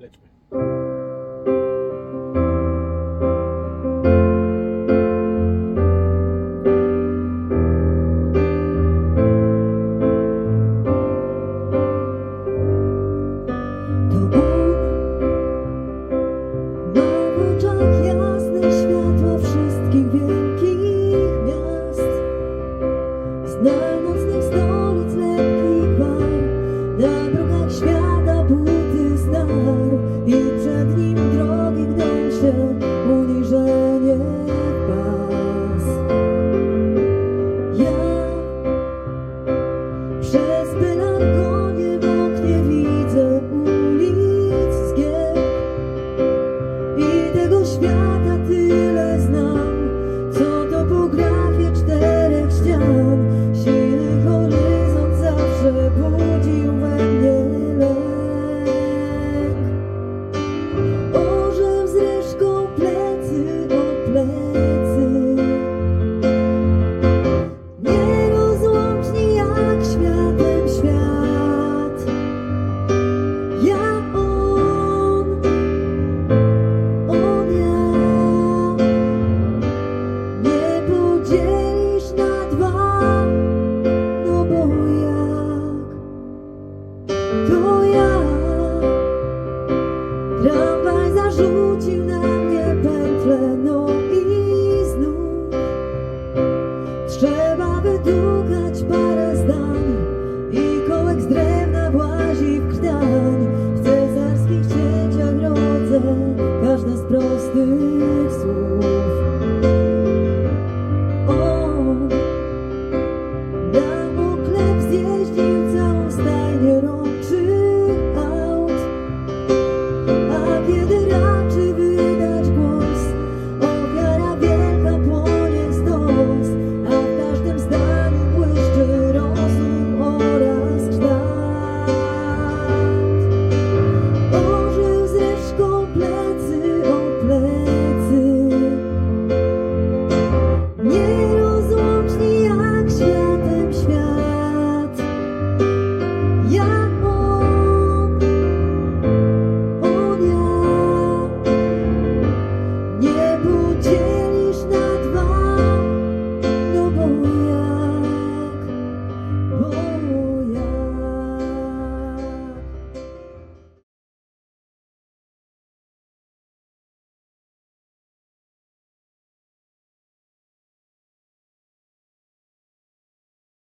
Lećmy. dzielisz na dwa No bo jak? To ja Tramwaj zarzucił na mnie pętlę No i znów Trzeba by